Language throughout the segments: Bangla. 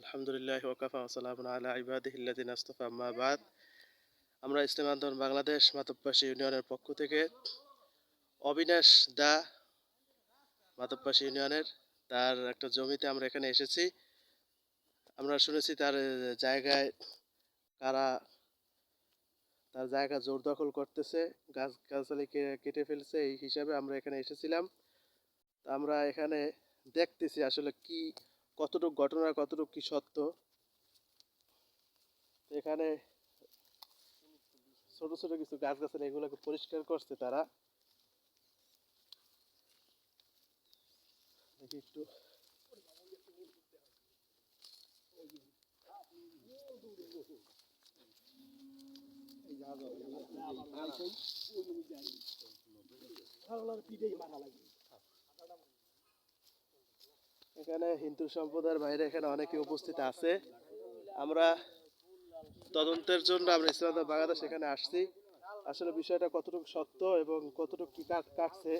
আলহামদুলিল্লাহ ওকাফা ওসালাম আলা ইবাদিহিল্লাদিন আস্তফা, আম্মা আমরা ইসলাম আন্দোলন বাংলাদেশ মাতব্বাসী ইউনিয়নের পক্ষ থেকে অবিনাশ দা মাতব্বাসী ইউনিয়নের, তার একটা জমিতে আমরা এখানে এসেছি। আমরা শুনেছি তার জায়গায় কারা, তার জায়গা জোর দখল করতেছে, গাছ গাছালি কেটে ফেলছে, এই হিসাবে আমরা এখানে এসেছিলাম। আমরা এখানে দেখতেছি আসলে কি কতটুকু ঘটনা কতটুকু কি সত্য? এখানে ছোট ছোট কিছু গাছ গাছালি এগুলোকে পরিষ্কার করছে তারা। দেখি একটু। এখানে হিন্দু সম্প্রদায়ের বাইরে এখানে অনেকে উপস্থিত আছে। আমরা তদন্তের জন্য আমরা ইসলাম বাংলাদেশ এখানে আসছি। আসলে বিষয়টা কতটুকু সত্য এবং কতটুকু কি কাট কাটছে,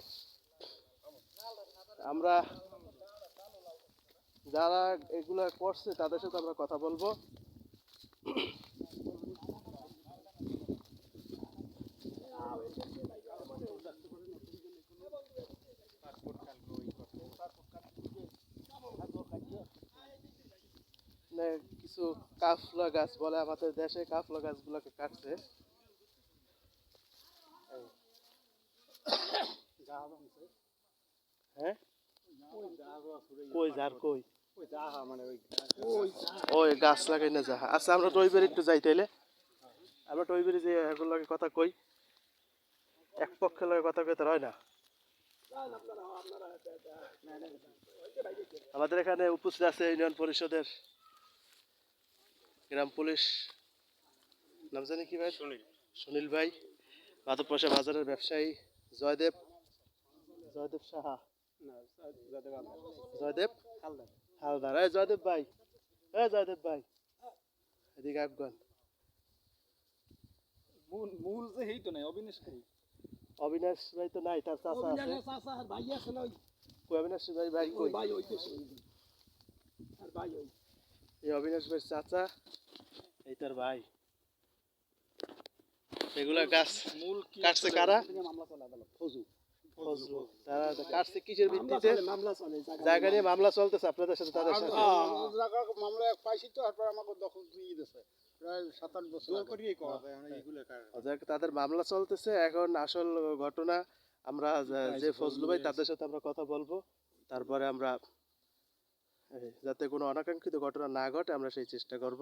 আমরা যারা এগুলো করছে তাদের সাথে আমরা কথা বলব। কিছু কাফলা গাছ বলে, আমাদের দেশে কাফলা গাছগুলোকে কাটছে। হ্যাঁ? গাছ যাহা। আচ্ছা আমরা যাই তাইলে। আমরা কথা কই, এক পক্ষের কথা কইতে না। আমাদের এখানে উপস্থিত আছে ইউনিয়ন পরিষদের গ্রাম পুলিশ। নাম জানি কি ভাই? সুনীল। সুনীল ভাই। মাধবপশা বাজারের ব্যবসায়ী জয়দেব। জয়দেব সাহা। জয়দেব হালদার। এই জয়দেব ভাই। এই জয়দেব ভাই। এদিকে আফগান। মূল মূল যে হেই তো নাই অবিনাশ খাই। অবিনাশ ভাই তো নাই তার চাচা আছে। চাচা আর ভাই আছে না ওই। অবিনাশ ভাই ভাই কই? ভাই ওই আর ভাই ওই। এই অবিনাশ ভাই চাচা এই তার ভাই। এগুলা গাছ মূল কাটছে কারা? মামলা চলে আদালত। ফজু। তারা কাটছে কিসের ভিত্তিতে? চলে মামলা চলে জায়গা জায়গা নিয়ে মামলা। চলতেছে আপনাদের সাথে তাদের সাথে। মামলা পাইছি তো তারপর আমাকে দখল দিয়ে দিয়েছে তাদের মামলা চলতেছে। এখন আসল ঘটনা আমরা যে- ফজলু ভাই। তাদের সাথে আমরা কথা বলব। তারপরে আমরা যাতে কোনো অনাকাঙ্ক্ষিত ঘটনা না ঘটে আমরা সেই চেষ্টা করব।